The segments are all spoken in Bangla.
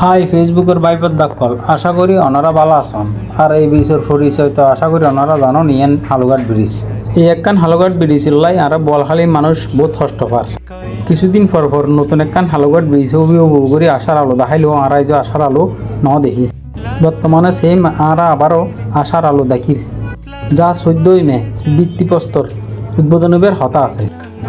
হাই, ফেসবুকের বাইপের দাকল আশা করি ওনারা ভালো আসন আর এই ব্রিজের পরিচয় তো আশা করি ওনারা জানো, নিয়েন হালুঘাট ব্রিজ। এই একখান হালুঘাট ব্রিজ লাই আর বলখালি মানুষ বহুত কষ্ট পার কিছুদিন পর পর নতুন একখান হালুঘাট ব্রিজ হবু করে আশার আলো দেখাইলেও আর এই যে আশার আলো ন দেখি। বর্তমানে সেই আরা আবারও আশার আলো দেখির। যা চোদ্দই মে বৃত্তিপ্রস্তর উদ্বোধনের হতা আছে।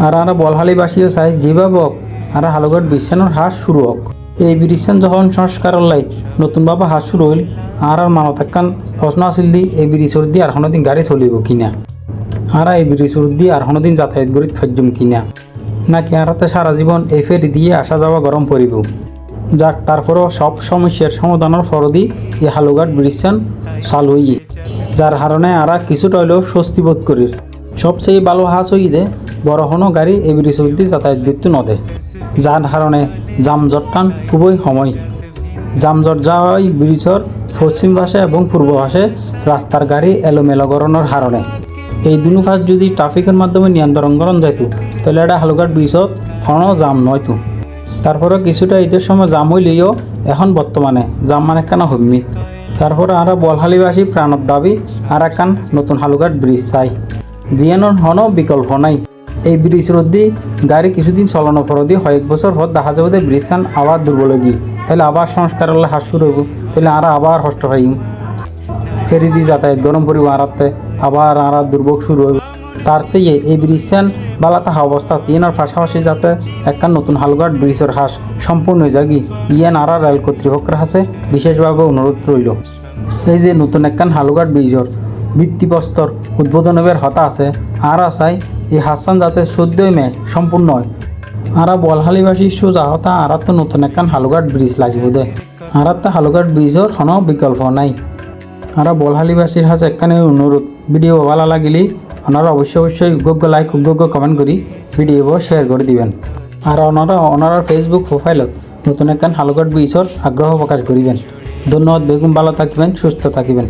আর আমরা বলহালিবাসীও চাই যেভাবে হোক, আর হালুঘাট বিশ্বানোর হাস শুরু হোক। এই ব্রিজখান যখন সংস্কার লাই নতুনভাবে হাস শুরু হইল, আর আর মানত একখান প্রশ্ন আছিল দি, এই ব্রিজর দিয়ে আর দিন গাড়ি চলিব কিনা? আর এই ব্রিজর দিয়ে আর দিন যাতায়াত করি ফাইজম কিনা? নাকি আরাতে সারা জীবন এই ফেরি দিয়ে আসা যাওয়া গরম পড়িব? যাক, তারপরও সব সমস্যার সমাধানের ফরদি এই হালুঘাট ব্রিজখান চালু হইয়ে। যার কারণে আরা কিছুটা হইলেও স্বস্তি বোধ করির। সবচেয়ে ভালো হাস হই কোনো গাড়ি এই ব্রিজ অব্দি যাতায়াত বৃত্তি নদে। যার কারণে যানজট টান খুবই সময়। যানজট যাওয়াই ব্রিজের পশ্চিম পাশে এবং পূর্ব পাশে রাস্তার গাড়ি এলোমেলো করানোর কারণে এই দুনো ফাঁস যদি ট্রাফিকের মাধ্যমে নিয়ন্ত্রণ করণ যাইতো তাহলে এটা হালুঘাট ব্রিজত কোনো জাম নয়তো তারপরে কিছুটা ঈদের সময় জাম হইলেও এখন বর্তমানে জাম মানে কেন হইমি তারপরে আমরা বলহালিবাসী প্রাণত দাবি আর একখান নতুন হালুঘাট ব্রিজ চাই। জিয়ানোর হনো বিকল্প নাই। এই ব্রিজ রোদি গাড়ি কিছুদিন চলানো পর দিয়ে কয়েক বছর পর দেখা যাবে ব্রিজ খান আবার দুর্বল গি তাহলে আবার সংস্কার হলে হাস শুরু হইব তাহলে আর আবার কষ্ট পাইম। ফেরি দিয়ে যাতায়াত, গরম পরিব আরাতে, আবার আর দুর্ভোগ শুরু হইব। তার চেয়ে এই ব্রিজখান বালা থাকা অবস্থা তিনের পাশাপাশি যাতে একখান নতুন হালঘাট ব্রিজের হাস সম্পূর্ণ যাগি। ইয়ান আর রেল কর্তৃপক্ষের হাসে বিশেষভাবে অনুরোধ রইল। এই যে নতুন একখান হালুঘাট ব্রিজর ভিত্তিপ্রস্তর উদ্বোধনের হতা আছে, আর আশাই এই হাসান যাতে চোদ্দই মে, সম্পূর্ণ হয়। আরা বলহালিবাসী সোজা হতা আর তো নতুন একখান হালুঘাট ব্রিজ লাগিব দে। আর তো হালুঘাট ব্রিজর কোনো বিকল্প নাই। আর বলহালিবাসীর হাতে একখানে অনুরোধ ভিডিও ভালো লাগিলে ওনারা অবশ্যই অবশ্যই যোগ্য লাইক যোগ্য কমেন্ট করি ভিডিও শেয়ার করে দিবেন। আর ওনারা ওনারা ফেসবুক প্রোফাইলত নতুন একখান হালুঘাট ব্রিজর আগ্রহ প্রকাশ করিবেন ধন্যবাদ বেগুন ভালো থাকিবেন, সুস্থ থাকিবেন।